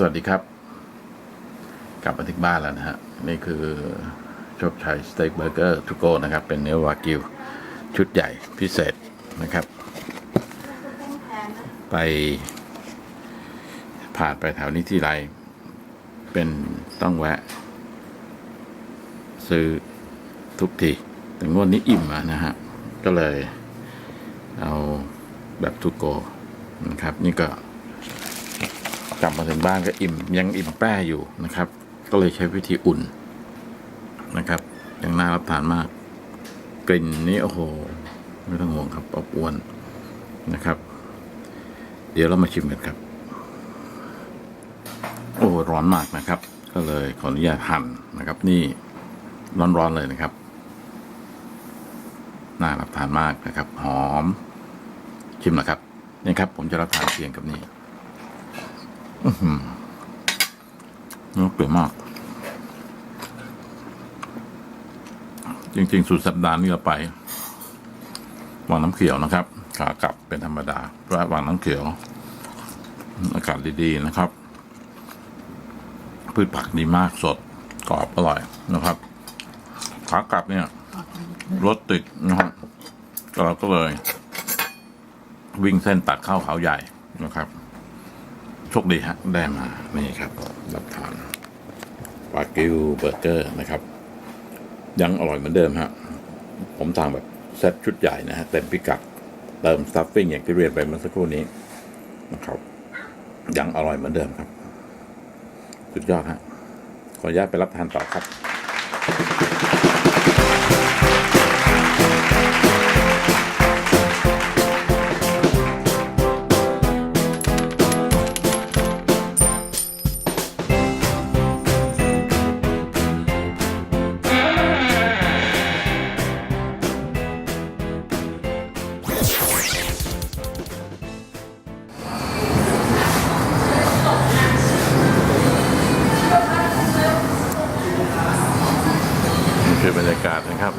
สวัสดีครับ กลับมาถึงบ้านแล้วนะฮะ นี่คือโชคชัยสเต็กเบอร์เกอร์ทูโกนะครับ เป็นเนื้อวากิว ชุดใหญ่พิเศษนะครับ ไป ผ่านไปแถวนี้ที่ไร เป็นต้องแวะ ซื้อทุกทีแต่งวดนี้อิ่มนะฮะ ก็เลยเอาแบบทูโกนะครับ นี่ก็ กลับมาถึงบ้านก็อิ่มยังอิ่มแป้อยู่นะครับ ก็เลยใช้วิธีอุ่นนะครับยังน่ารับทานมาก กลิ่นนี้โอ้โหไม่ต้องห่วงครับอบอวนนะครับ เดี๋ยวเรามาชิมกันครับ โอ้ร้อนมากนะครับ ก็เลยขออนุญาตหั่นนะครับ นี่ร้อนๆเลยนะครับน่ารับทานมากนะครับ หอมชิมนะครับนี่ครับ ผมจะรับทานเพียงกับนี่ นื้อเปื่อยมาก จริง ๆ สุดสัปดาห์นี้เราไป วังน้ำเขียวนะครับ ขากลับเป็นธรรมดาเพราะวังน้ำเขียว อากาศดีๆนะครับ พืชผักดีมากสดกรอบอร่อยนะครับ ขากลับเนี่ยรถติดนะครับเราก็เลย วิ่งเส้นตัดเข้าเขาใหญ่นะครับ โชคดีฮะ ได้มา นี่ครับ รับทานวากิวเบอร์เกอร์นะครับ ยังอร่อยเหมือนเดิมฮะ ผมสั่งแบบเซตชุดใหญ่นะฮะ เต็มพิกัดเติมสตัฟฟิ้งอย่างที่เรียนไปเมื่อสักครู่นี้นะครับยังอร่อยเหมือนเดิมครับ สุดยอดฮะขออนุญาตไปรับทานต่อครับ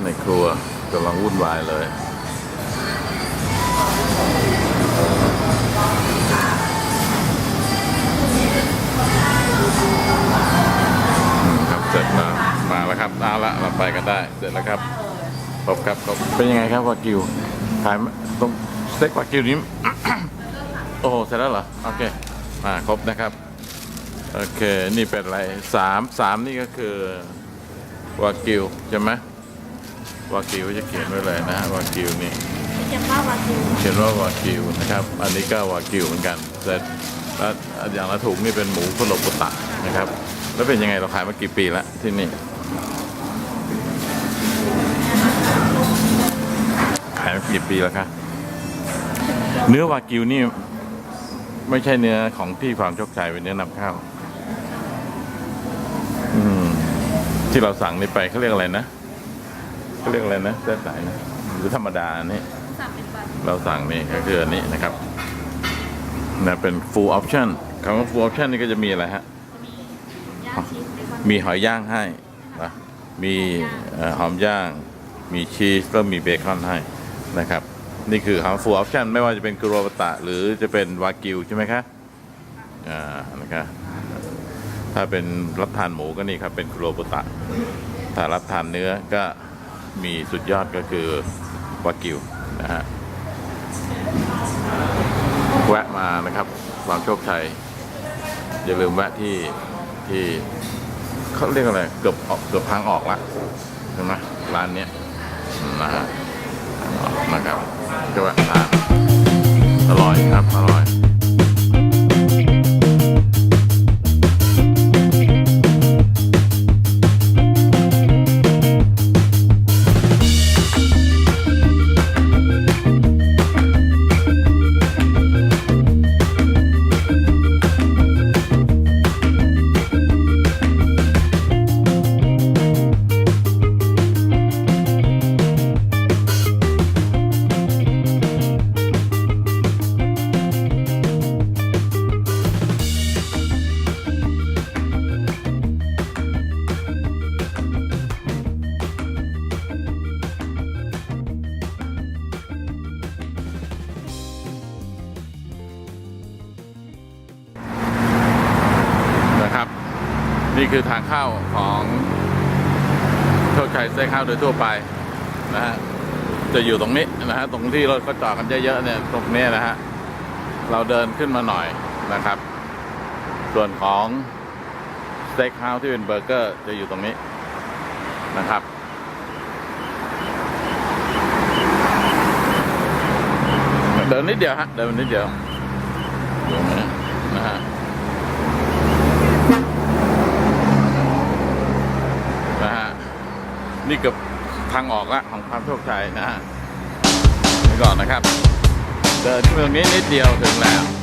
ในครัวกำลังวุ่นวายเลยครับเสร็จแล้วมาแล้วครับเอาละเราไปกันได้เสร็จแล้วครับครบครับครบเป็นยังไงครับวากิวขายตรงสเต็กวากิวนี้โอ้โหเสร็จแล้วเหรอโอเคมาครบนะครับโอเค นี่เป็นอะไรสามสามนี่ก็คือวากิวใช่ไหม วากิวจะเขียนไว้เลยนะฮะวากิวนี่เขียนว่าวากิวเขียนว่าวากิวนะครับ อันนี้ก็วากิวเหมือนกันแต่แล้วอย่างละถุงนี่เป็นหมูคุโรบุตะนะครับ แล้วเป็นยังไงเราขายมากี่ปีแล้วที่นี่ขายมากี่ปีแล้วคะเนื้อวากิวนี่ไม่ใช่เนื้อของที่ฟาร์มโชคชัยเป็นเนื้อนำเข้าอืมที่เราสั่งนี่ไปเขาเรียกอะไรนะ เขาเรียกอะไรนะเส้นสายนะหรือธรรมดาอันนี่สั่งเป็นแบบเราสั่งนี่ก็คืออันนี้นะครับนะเป็น full option คำว่า full option นี่ก็จะมีอะไรฮะย่างชีสเบคอนมีหอยย่างให้นะมีเอ่อหอมย่าง มีชีสแล้วมีเบคอนให้นะครับ นี่คือคำว่า full option ไม่ว่าจะเป็นกุโรบตะ หรือจะเป็นวากิวใช่ไหมคะอ่านะครับถ้าเป็นรับทานหมูก็นี่ครับเป็นกุโรบตะ ถ้ารับทานเนื้อก็ มีสุดยอดก็คือวากิวนะฮะแวะมานะครับความโชคชัย อย่าลืมแวะที่ที่เขาเรียกอะไรเกือบออกเกือบทางออกละใช่ไหมร้านเนี้ยนะฮะนะครับก็แวะทานอร่อยครับอร่อย นี่คือทางเข้าของโชคชัยเส้นข้าวโดยทั่วไปนะฮะจะอยู่ตรงนี้นะฮะตรงที่รถเขาจอดกันเยอะๆเนี่ยตรงนี้นะฮะเราเดินขึ้นมาหน่อยนะครับ ส่วนของสเต็กเฮาส์ที่เป็นเบอร์เกอร์จะอยู่ตรงนี้นะครับเดินนิดเดียวฮะเดินนิดเดียวอยู่ตรงนี้นะฮะ นะฮะ นี่ เกือบทางออกละของความโชคชัยนะฮะไปก่อนนะครับ เดินขึ้นตรงนี้นิดเดียวถึงแล้ว